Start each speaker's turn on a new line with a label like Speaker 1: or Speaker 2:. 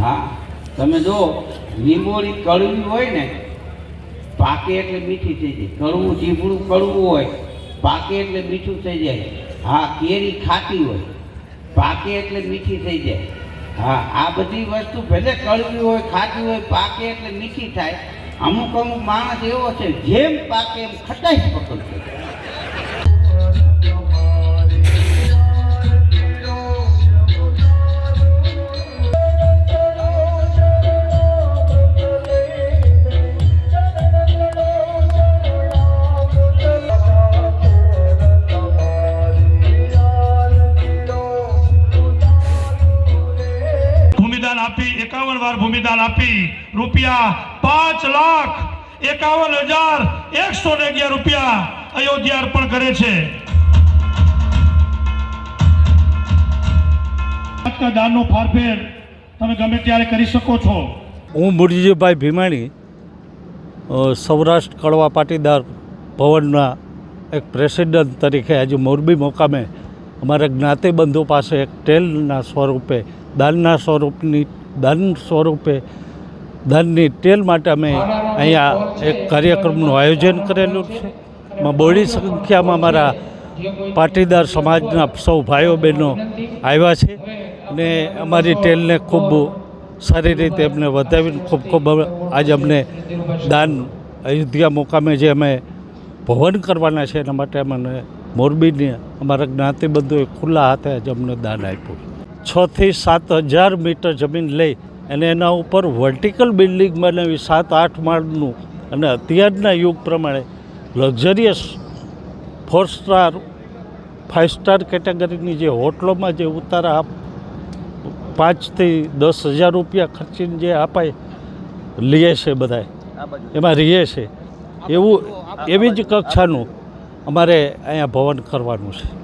Speaker 1: હા, તમે જો લીંબોળી કડવી હોય ને, પાકે એટલે મીઠી થઈ જાય. કડવું જીભડું કડવું હોય, પાકે એટલે મીઠું થઈ જાય. હા, કેરી ખાટી હોય, પાકે એટલે મીઠી થઈ જાય. હા, આ બધી વસ્તુ ભલે કડવી હોય, ખાટી હોય, પાકે એટલે મીઠી થાય. અમુક અમુક માણસ એવો છે, જેમ પાકે એમ ખટાઈ પકડતો.
Speaker 2: આપી, એકાવન વાર ભૂમિદાન આપી. રૂપિયા પાંચ લાખ એકાવન હજાર એકસો ને અગિયાર રૂપિયા અયોધ્યા અર્પણ કરે છે. દાનનો ફારફેર તમે ગમે ત્યારે કરી શકો છો.
Speaker 3: હું મુરજીભાઈ ભીમાણી સૌરાષ્ટ્ર કડવા પાટીદાર ભવનના એક પ્રેસિડન્ટ તરીકે આજે મોરબી મુકામે અમારા જ્ઞાતિબંધુ પાસે એક ટેલના સ્વરૂપે, દાનના સ્વરૂપની દાન સ્વરૂપે દાનની ટેલ માટે અમે અહીંયા એક કાર્યક્રમનું આયોજન કરેલું છે. એમાં બહોળી સંખ્યામાં મારા પાટીદાર સમાજના સૌ ભાઈઓ બહેનો આવ્યા છે ને અમારી ટેલને ખૂબ સારી રીતે એમને વધાવીને ખૂબ ખૂબ આજે અમને દાન અયોધ્યા મુકામે જે અમે ભવન કરવાના છે એના માટે અમને મોરબીની અમારા જ્ઞાતિબંધુએ ખુલ્લા હાથે જ અમને દાન આપ્યું છથી સાત હજાર મીટર જમીન લઈ અને એના ઉપર વર્ટિકલ બિલ્ડિંગ બનાવી સાત આઠ માળનું. અને અત્યારના યુગ પ્રમાણે luxurious four star five star કેટેગરીની જે હોટલોમાં જે ઉતારા આપ પાંચથી દસ હજાર રૂપિયા ખર્ચીને જે અપાય લે છે બધાય. એમાં રહીએ છે. એવું એવી જ કક્ષાનું અમારે અહીંયા ભવન કરવાનું છે.